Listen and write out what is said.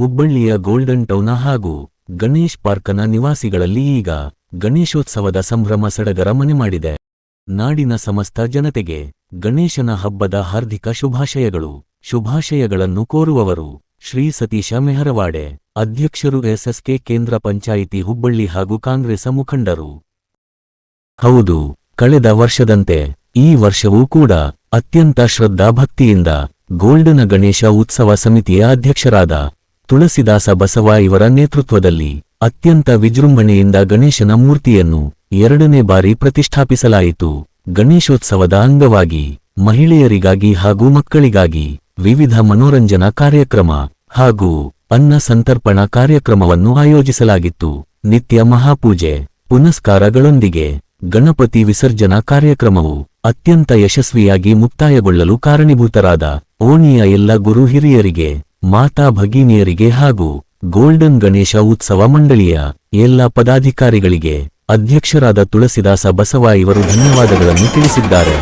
ಹುಬ್ಬಳ್ಳಿಯ ಗೋಲ್ಡನ್ ಟೌನ ಹಾಗೂ ಗಣೇಶ್ ಪಾರ್ಕನ ನಿವಾಸಿಗಳಲ್ಲಿ ಈಗ ಗಣೇಶೋತ್ಸವದ ಸಂಭ್ರಮ ಸಡಗರ ಮನೆ ಮಾಡಿದೆ. ನಾಡಿನ ಸಮಸ್ತ ಜನತೆಗೆ ಗಣೇಶನ ಹಬ್ಬದ ಹಾರ್ದಿಕ ಶುಭಾಶಯಗಳು. ಶುಭಾಶಯಗಳನ್ನು ಕೋರುವವರು ಶ್ರೀ ಸತೀಶ ಮೆಹರವಾಡೆ, ಅಧ್ಯಕ್ಷರು ಎಸ್ಎಸ್ಕೆ ಕೇಂದ್ರ ಪಂಚಾಯಿತಿ ಹುಬ್ಬಳ್ಳಿ ಹಾಗೂ ಕಾಂಗ್ರೆಸ್ ಮುಖಂಡರು. ಹೌದು, ಕಳೆದ ವರ್ಷದಂತೆ ಈ ವರ್ಷವೂ ಕೂಡ ಅತ್ಯಂತ ಶ್ರದ್ಧಾಭಕ್ತಿಯಿಂದ ಗೋಲ್ಡನ ಗಣೇಶ ಉತ್ಸವ ಸಮಿತಿಯ ಅಧ್ಯಕ್ಷರಾದ ತುಳಸಿದಾಸ ಬಸವ ಇವರ ನೇತೃತ್ವದಲ್ಲಿ ಅತ್ಯಂತ ವಿಜೃಂಭಣೆಯಿಂದ ಗಣೇಶನ ಮೂರ್ತಿಯನ್ನು ಎರಡನೇ ಬಾರಿ ಪ್ರತಿಷ್ಠಾಪಿಸಲಾಯಿತು. ಗಣೇಶೋತ್ಸವದ ಅಂಗವಾಗಿ ಮಹಿಳೆಯರಿಗಾಗಿ ಹಾಗೂ ಮಕ್ಕಳಿಗಾಗಿ ವಿವಿಧ ಮನೋರಂಜನಾ ಕಾರ್ಯಕ್ರಮ ಹಾಗೂ ಅನ್ನ ಸಂತರ್ಪಣಾ ಕಾರ್ಯಕ್ರಮವನ್ನು ಆಯೋಜಿಸಲಾಗಿತ್ತು. ನಿತ್ಯ ಮಹಾಪೂಜೆ ಪುನಸ್ಕಾರಗಳೊಂದಿಗೆ ಗಣಪತಿ ವಿಸರ್ಜನಾ ಕಾರ್ಯಕ್ರಮವು ಅತ್ಯಂತ ಯಶಸ್ವಿಯಾಗಿ ಮುಕ್ತಾಯಗೊಳ್ಳಲು ಕಾರಣೀಭೂತರಾದ ಓಣಿಯ ಎಲ್ಲ ಗುರು ಹಿರಿಯರಿಗೆ ಮಾತಾ ಭಗಿನಿಯರಿಗೆ ಹಾಗೂ ಗೋಲ್ಡನ್ ಗಣೇಶ ಉತ್ಸವ ಮಂಡಳಿಯ ಎಲ್ಲ ಪದಾಧಿಕಾರಿಗಳಿಗೆ ಅಧ್ಯಕ್ಷರಾದ ತುಳಸಿದಾಸ ಬಸವ ಇವರು ಧನ್ಯವಾದಗಳನ್ನು ತಿಳಿಸಿದ್ದಾರೆ.